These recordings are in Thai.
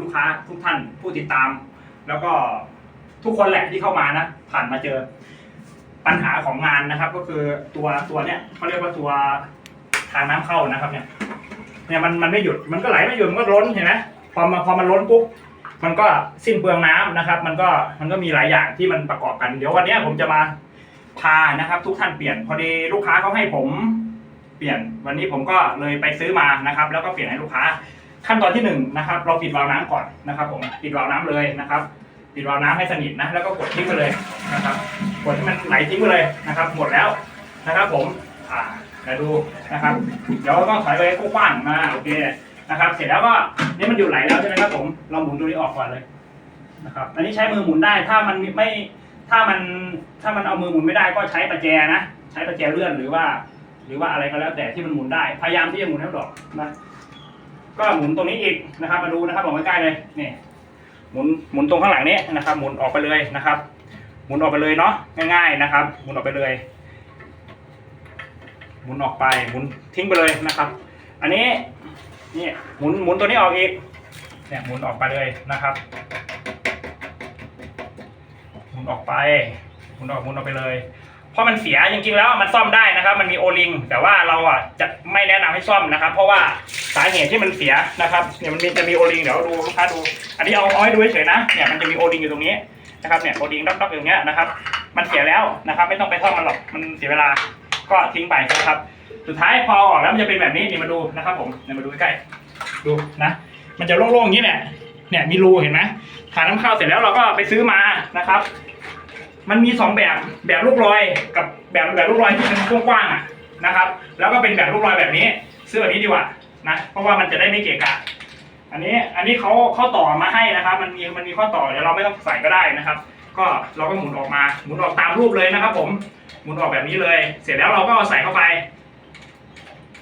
ลูกค้าทุกท่านผู้ติดตาม แล้วก็ทุกคนแหละที่เข้ามานะผ่านมาเจอปัญหาของงานนะครับ ก็คือตัวตัวเนี้ยเขาเรียกว่าตัวทางน้ำเข้านะครับเนี่ยเนี่ยมันมันไม่หยุดมันก็ไหลไม่หยุดมันก็ล้นเห็นไหมพอมาพอมันล้นปุ๊บมันก็สิ้นเปลืองน้ำนะครับ มันก็มันก็มีหลายอย่างที่มันประกอบกัน เดี๋ยววันนี้ผมจะมาพานะครับ ทุกท่านเปลี่ยนพอดีลูกค้าเขาให้ผมเปลี่ยนวันนี้ผมก็เลยไปซื้อมานะครับ แล้วก็เปลี่ยนให้ลูกค้า ขั้นตอนที่หนึ่งนะครับเราปิดวาล์วน้ำก่อนนะครับผมปิดวาล์วน้ำเลยนะครับ ปิดวาล์วน้ำให้สนิทนะแล้วก็กดทิ้งไปเลยนะครับกดให้มันไหลทิ้งไปเลยนะครับ หมดแล้วนะครับ ผมอ่าเดี๋ยวดูนะครับ เดี๋ยวก็ถอยไปกว้างๆมาโอเคนะครับ เสร็จแล้วก็นี่มันหยุดไหลแล้วใช่ไหมครับผมเราหมุนตัวนี้ออกก่อนเลยนะครับอันนี้ใช้มือหมุนได้ถ้ามันไม่ถ้ามันถ้ามันเอามือหมุนไม่ได้ก็ใช้ประแจนะ ใช้ประแจเลื่อนหรือว่า หรือว่าอะไรก็แล้วแต่ที่มันหมุนได้พยายามที่จะหมุนให้มันออกนะ ก็หมุนตรงนี้อีกนะครับ มาดูนะครับมองใกล้ๆเลยนี่หมุนหมุนตรงข้างหลังนี้นะครับ หมุนออกไปเลยนะครับ หมุนออกไปเลยเนาะง่าย ๆนะครับ หมุนออกไปเลย หมุนออกไปหมุนทิ้งไปเลยนะครับ อันนี้นี่หมุนหมุนตัวนี้ออกอีกเนี่ยหมุนออกไปเลยนะครับ หมุนออกไปหมุนออกหมุนออกไปเลยเพราะมันเสียจริงๆแล้วมันซ่อมได้นะครับ มันมีโอลิงแต่ว่าเราอะจะไม่แนะนำให้ซ่อมนะครับ เพราะว่า สาเหตุที่มันเสียนะครับเนี่ยมันมีจะมีโอลิงเดี๋ยวดูลูกค้าดู อันนี้เอาเอาให้ดูเฉยๆนะเนี่ยมันจะมีโอลิงอยู่ตรงนี้นะครับเนี่ยโอลิงดอกๆอย่างเงี้ยนะครับ มันเสียแล้วนะครับไม่ต้องไปซ่อมมันหรอกมันเสียเวลาก็ทิ้งไปนะครับ สุดท้ายพอออกแล้วมันจะเป็นแบบนี้นี่มาดูนะครับผมเนี่ยมาดูใกล้ๆดูนะ มันจะโล่งๆอย่างนี้แหละเนี่ยมีรูเห็นไหมถ่ายน้ำเข้าเสร็จแล้วเราก็ไปซื้อมานะครับ มันมีสองแบบแบบลูกลอยกับแบบแบบลูกลอยที่เป็นกว้างๆอะนะครับ แล้วก็เป็นแบบลูกลอยแบบนี้ ซื้อแบบนี้ดีกว่า นะเพราะว่ามันจะได้ไม่เกะกะ อันนี้อันนี้เขาเขาต่อมาให้นะครับ มันมีมันมีข้อต่อเดี๋ยวเราไม่ต้องใส่ก็ได้นะครับ ก็เราก็หมุนออกมาหมุนออกตามรูปเลยนะครับ ผมหมุนออกแบบนี้เลย เสร็จแล้วเราก็เอาใส่เข้าไป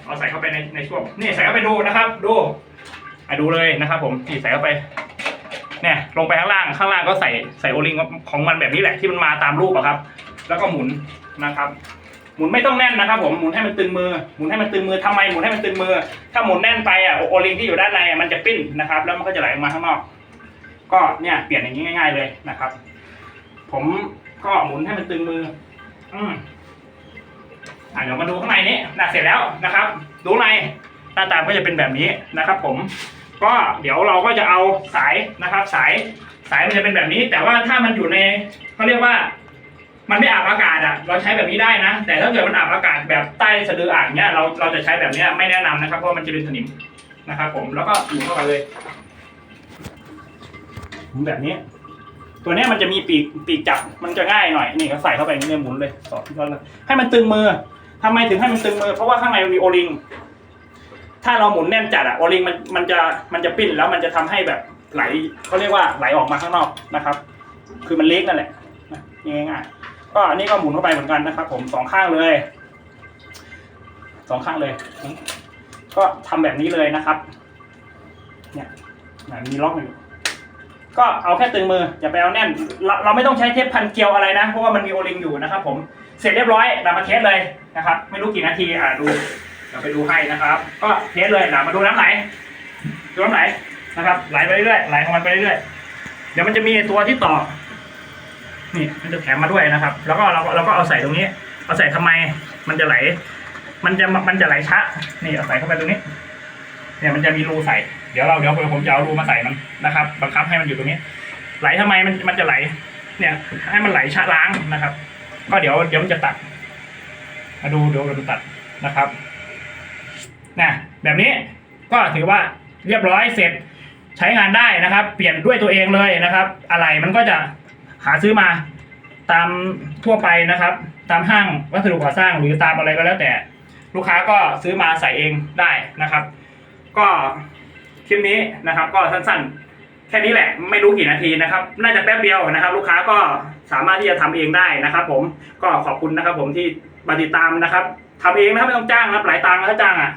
เอาใส่เข้าไปในในช่วงนี่ใส่เข้าไปดูนะครับ ดูอะดูเลยนะครับ ผมนี่ใส่เข้าไปเนี่ยลงไปข้างล่างข้างล่างก็ใส่ใส่โอลิงของมันแบบนี้แหละที่มันมาตามรูปอะครับ แล้วก็หมุนนะครับ หมุนไม่ต้องแน่นนะครับผมหมุนให้มันตึงมือหมุนให้มันตึงมือทำไมหมุนให้มันตึงมือ ถ้าหมุนแน่นไปอะโอลิงที่อยู่ด้านในอะมันจะปิ้นนะครับ แล้วมันก็จะไหลออกมาข้างนอก ก็เนี่ยเปลี่ยนอย่างนี้ง่าย ๆเลยนะครับ ผมก็หมุนให้มันตึงมือ อืมอะเดี๋ยวมาดูข้างในนี้นะเสร็จแล้วนะครับ ดูในหน้าตาก็จะเป็นแบบนี้นะครับ ผม ก็เดี๋ยวเราก็จะเอาสายนะครับ สายสายมันจะเป็นแบบนี้ แต่ว่าถ้ามันอยู่ในเขาเรียกว่า มันไม่อาบอากาศอะ เราใช้แบบนี้ได้นะ แต่ถ้าเกิดมันอาบอากาศแบบใต้สะดืออ่างเนี้ยเราเราจะใช้แบบเนี้ยไม่แนะนำนะครับ เพราะมันจะเป็นสนิมนะครับ ผมแล้วก็หมุนเข้าไปเลยหมุนแบบนี้ ตัวเนี้ยมันจะมีปีกปีกจับมันจะง่ายหน่อยนี่ก็ใส่เข้าไปนี่เลยหมุนเลยสอดที่เขาเลยให้มันตึงมือทำไมถึงให้มันตึงมือ เพราะว่าข้างในมันมีโอลิงถ้าเราหมุนแน่นจัดอะโอลิงมันมันจะมันจะปิ้นแล้วมันจะทำให้แบบไหลเขาเรียกว่าไหลออกมาข้างนอกนะครับ คือมันเล็กนั่นแหละนะง่ายๆ ก็อันนี้ก็หมุนเข้าไปเหมือนกันนะครับ ผมสองข้างเลยสองข้างเลย ก็ทำแบบนี้เลยนะครับ เนี่ยนมีล็อกอยู่ ก็เอาแค่ตึงมืออย่าไปเอาแน่นเราเราไม่ต้องใช้เทปพันเกลียวอะไรนะ เพราะว่ามันมีโอลิงอยู่นะครับ ผมเสร็จเรียบร้อยเรามาเทสเลยนะครับ ไม่รู้กี่นาทีอ่าดูเดี๋ยวไปดูให้นะครับ ก็เทสเลยนะมาดูน้ำไหลดูน้ำไหลนะครับ ไหลไปเรื่อยๆไหลของมันไปเรื่อยๆเดี๋ยวมันจะมีตัวที่ต่อ นี่มันจะแถมมาด้วยนะครับ แล้วก็เราเราก็เอาใส่ตรงนี้ เอาใส่ทำไม มันจะไหล มันจะมันจะไหลช้านี่เอาใส่เข้าไปตรงนี้ เนี่ยมันจะมีรูใส่ เดี๋ยวเราเดี๋ยวผมจะเอารูมาใส่มันนะครับ บังคับให้มันอยู่ตรงนี้ ไหลทำไมมันมันจะไหล เนี่ย ให้มันไหลช้าล้างนะครับ ก็เดี๋ยวเดี๋ยวมันจะตัด มาดูเดี๋ยวเราดูตัดนะครับนะแบบนี้ก็ถือว่าเรียบร้อยเสร็จใช้งานได้นะครับ เปลี่ยนด้วยตัวเองเลยนะครับ อะไรมันก็จะ หาซื้อมาตามทั่วไปนะครับ ตามห้างวัสดุก่อสร้างหรือตามอะไรก็แล้วแต่ ลูกค้าก็ซื้อมาใส่เองได้นะครับ ก็คลิปนี้นะครับ ก็สั้นๆ แค่นี้แหละไม่รู้กี่นาทีนะครับ น่าจะแป๊บเดียวนะครับ ลูกค้าก็สามารถที่จะทำเองได้นะครับ ผมก็ขอบคุณนะครับ ผมที่มาติดตามนะครับทำเองนะครับไม่ต้องจ้างนะครับหลายตังค์ถ้าจ้างอะ